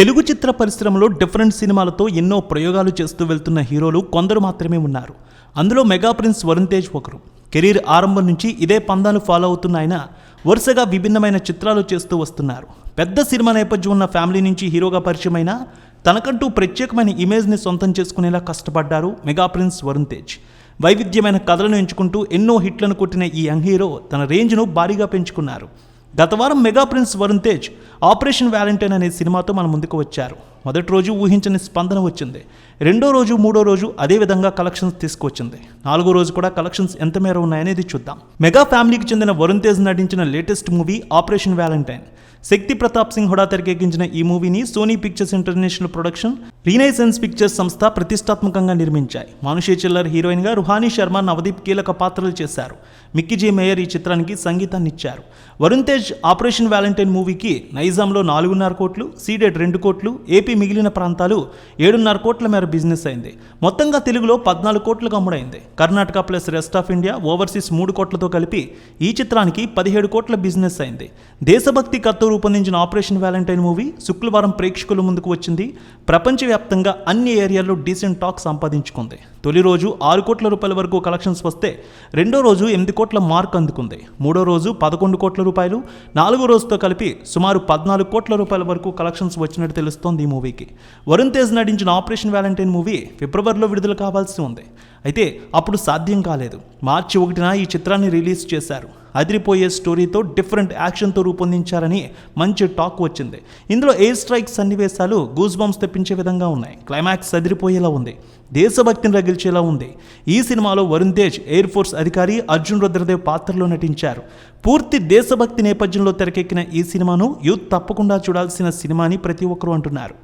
తెలుగు చిత్ర పరిశ్రమలో డిఫరెంట్ సినిమాలతో ఎన్నో ప్రయోగాలు చేస్తూ వెళ్తున్న హీరోలు కొందరు మాత్రమే ఉన్నారు. అందులో మెగా ప్రిన్స్ వరుణ్ తేజ్ ఒకరు. కెరీర్ ఆరంభం నుంచి ఇదే పందాలు ఫాలో అవుతున్న ఆయన వరుసగా విభిన్నమైన చిత్రాలు చేస్తూ వస్తున్నారు. పెద్ద సినిమా నేపథ్యం ఉన్న ఫ్యామిలీ నుంచి హీరోగా పరిచయమైన తనకంటూ ప్రత్యేకమైన ఇమేజ్ని సొంతం చేసుకునేలా కష్టపడ్డారు మెగా ప్రిన్స్ వరుణ్ తేజ్. వైవిధ్యమైన కథలను ఎంచుకుంటూ ఎన్నో హిట్లను కొట్టిన ఈ యంగ్ హీరో తన రేంజ్ను భారీగా పెంచుకున్నారు. గత వారం mega prince Varun Tej operation Valentine అనే సినిమాతో మన ముందుకు వచ్చారు. మొదటి రోజు ఊహించని స్పందన వచ్చింది. రెండో రోజు మూడో రోజు అదే విధంగా కలెక్షన్స్ తీసుకొచ్చింది నాలుగో రోజు కూడా కలెక్షన్స్ ఎంత మేర ఉన్నాయనేది చూద్దాం. మెగా ఫ్యామిలీకి చెందిన వరుణ్ తేజ్ నటించిన latest movie operation Valentine. Shakti Pratap Singh Hooda తెరకెక్కించిన ఈ మూవీని Sony Pictures International production Renaissance Pictures సంస్థ ప్రతిష్టాత్మకంగా నిర్మించాయి. మానుషే చిల్లర్ హీరోయిన్గా రుహానీ శర్మ నవదీప్ కీలక పాత్రలు చేశారు. మిక్కీ జే మేయర్ ఈ చిత్రానికి సంగీతాన్ని ఇచ్చారు వరుణ్ తేజ్ ఆపరేషన్ వ్యాలంటైన్ మూవీకి నైజాంలో నాలుగున్నర కోట్లు సీడెడ్ రెండు కోట్లు ఏపీ మిగిలిన ప్రాంతాలు ఏడున్నర కోట్ల మేర బిజినెస్ అయింది. మొత్తంగా తెలుగులో పద్నాలుగు కోట్లకు అమ్ముడైంది. Karnataka plus rest of India overseas మూడు కోట్లతో కలిపి ఈ చిత్రానికి పదిహేడు కోట్ల బిజినెస్ అయింది. దేశభక్తి కత్తు రూపొందించిన ఆపరేషన్ వ్యాలంటైన్ మూవీ శుక్రవారం ప్రేక్షకుల ముందుకు వచ్చింది. ప్రపంచవ్యాప్తంగా అన్ని ఏరియాల్లో డీసెంట్ టాక్ సంపాదించుకుంది. తొలి రోజు ఆరు కోట్ల రూపాయల వరకు కలెక్షన్స్ వస్తే రెండో రోజు ఎనిమిది కోట్ల మార్క్ అందుకుంది. మూడో రోజు పదకొండు కోట్ల రూపాయలు నాలుగో రోజుతో కలిపి సుమారు పద్నాలుగు కోట్ల రూపాయల వరకు కలెక్షన్స్ వచ్చినట్టు తెలుస్తోంది ఈ మూవీకి. వరుణ్ తేజ్ నటించిన ఆపరేషన్ వ్యాలంటైన్ మూవీ ఫిబ్రవరిలో విడుదల కావాల్సి ఉంది. అయితే అప్పుడు సాధ్యం కాలేదు. మార్చి ఒకటిన ఈ చిత్రాన్ని రిలీజ్ చేశారు. అదిరిపోయే స్టోరీతో డిఫరెంట్ యాక్షన్తో రూపొందించారని మంచి టాక్ వచ్చింది. ఇందులో ఎయిర్ స్ట్రైక్ సన్నివేశాలు గూస్ బాంబ్స్ తెప్పించే విధంగా ఉన్నాయి. క్లైమాక్స్ అదిరిపోయేలా ఉంది. దేశభక్తిని రగిల్చేలా ఉంది. ఈ సినిమాలో వరుణ్ తేజ్ ఎయిర్ ఫోర్స్ అధికారి అర్జున్ రుద్రదేవ్ పాత్రలో నటించారు. పూర్తి దేశభక్తి నేపథ్యంలో తెరకెక్కిన ఈ సినిమాను యూత్ తప్పకుండా చూడాల్సిన సినిమా అని ప్రతి ఒక్కరూ అంటున్నారు.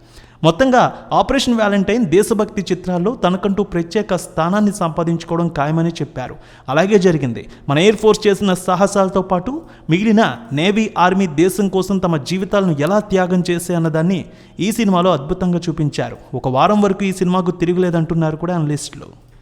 మొత్తంగా ఆపరేషన్ వ్యాలంటైన్ దేశభక్తి చిత్రాల్లో తనకంటూ ప్రత్యేక స్థానాన్ని సంపాదించుకోవడం ఖాయమని చెప్పారు. అలాగే జరిగింది. మన ఎయిర్ ఫోర్స్ చేసిన సాహసాలతో పాటు మిగిలిన నేవీ ఆర్మీ దేశం కోసం తమ జీవితాలను ఎలా త్యాగం చేసే అన్నదాన్ని ఈ సినిమాలో అద్భుతంగా చూపించారు. ఒక వారం వరకు ఈ సినిమాకు తిరగలేదంటున్నారు కూడా అనలిస్టులు.